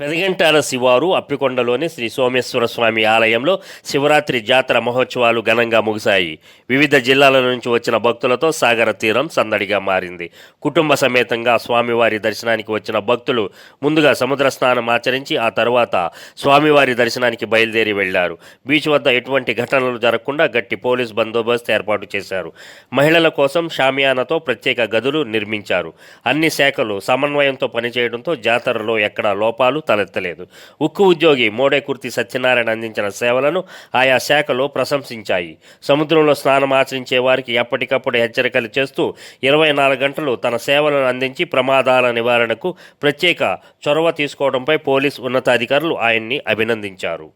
పెదగంటాల శివారు అప్పికొండలోని శ్రీ సోమేశ్వర స్వామి ఆలయంలో శివరాత్రి జాతర మహోత్సవాలు ఘనంగా ముగిశాయి. వివిధ జిల్లాల నుంచి వచ్చిన భక్తులతో సాగర తీరం సందడిగా మారింది. కుటుంబ సమేతంగా స్వామివారి దర్శనానికి వచ్చిన భక్తులు ముందుగా సముద్ర స్నానం ఆచరించి ఆ తర్వాత స్వామివారి దర్శనానికి బయలుదేరి వెళ్ళారు. బీచ్ వద్ద ఎటువంటి ఘటనలు జరగకుండా గట్టి పోలీస్ బందోబస్తు ఏర్పాటు చేశారు. మహిళల కోసం షామియానాతో ప్రత్యేక గదులు నిర్మించారు. అన్ని శాఖలు సమన్వయంతో పనిచేయడంతో జాతరలో ఎక్కడా లోపాలు తలెత్తలేదు. ఉక్కు ఉద్యోగి మోడేకుర్తి సత్యనారాయణ అందించిన సేవలను ఆయా శాఖలు ప్రశంసించాయి. సముద్రంలో స్నానం ఆచరించే వారికి ఎప్పటికప్పుడు హెచ్చరికలు చేస్తూ ఇరవై నాలుగు గంటలు తన సేవలను అందించి ప్రమాదాల నివారణకు ప్రత్యేక చొరవ తీసుకోవడంపై పోలీస్ ఉన్నతాధికారులు ఆయన్ని అభినందించారు.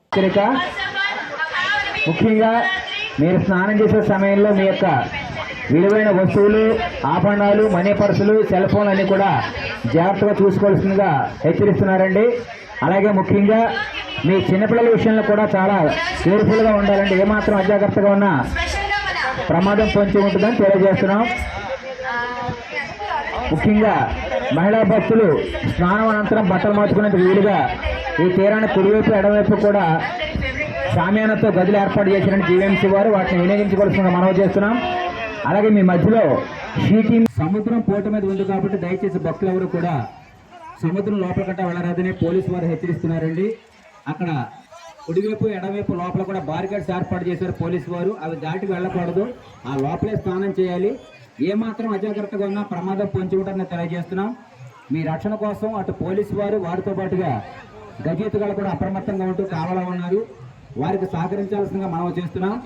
ముఖ్యంగా మీరు స్నానం చేసే సమయంలో మీ యొక్క విలువైన వస్తువులు ఆభరణాలు మనీ పర్సులు సెల్ ఫోన్లు అన్ని కూడా జాగ్రత్తగా చూసుకోవాల్సిందిగా హెచ్చరిస్తున్నారండి. అలాగే ముఖ్యంగా మీ చిన్నపిల్లల విషయంలో కూడా చాలా కేర్ఫుల్గా ఉండాలండి. ఏమాత్రం అజాగ్రత్తగా ఉన్నా ప్రమాదం పొంచి ఉంటుందని తెలియజేస్తున్నాం. ముఖ్యంగా మహిళా భక్తులు స్నానం అనంతరం బట్టలు మార్చుకునేందుకు వీలుగా ఈ తీరాన్ని కుడివైపు ఎడవైపు కూడా సామ్యానతో గదులు ఏర్పాటు చేసినట్టు జీవీఎంసీ వారు వాటిని వినియోగించుకోవాల్సిందిగా మనవి చేస్తున్నాం. అలాగే మీ మధ్యలో షీటీ సముద్రం పోట మీద ఉంది కాబట్టి దయచేసి భక్తులు ఎవరు కూడా సముద్రం లోపల గట్ట వెళ్ళరాదని పోలీసు వారు హెచ్చరిస్తున్నారండి. అక్కడ కుడివైపు ఎడవైపు లోపల కూడా బారికేడ్స్ ఏర్పాటు చేశారు పోలీసు వారు. అవి దాటి వెళ్ళకూడదు. ఆ లోపలే స్నానం చేయాలి. ఏమాత్రం అజాగ్రత్తగా ఉన్నా ప్రమాదం పొంచి ఉంటుందని తెలియజేస్తున్నాం. మీ రక్షణ కోసం అటు పోలీసు వారు వారితో పాటుగా గజేతగాళ్ళు కూడా అప్రమత్తంగా ఉంటూ కావాలా ఉన్నారు. వారికి సహకరించాల్సిందిగా మనం చేస్తున్నాం.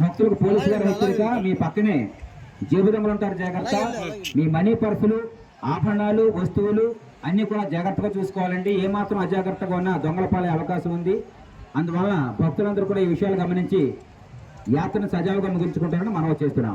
భక్తులకు పోలీసు గారి హెచ్చరిక మీ పక్కనే జేబుదమ్ములు ఉంటారు జాగ్రత్త. మీ మనీ పర్సులు ఆభరణాలు వస్తువులు అన్ని కూడా జాగ్రత్తగా చూసుకోవాలండి. ఏమాత్రం అజాగ్రత్తగా ఉన్నా దొంగల పాలే అవకాశం ఉంది. అందువల్ల భక్తులందరూ కూడా ఈ విషయాలు గమనించి యాత్రను సజావుగా ముగించుకుంటారని మనం చేస్తున్నాం.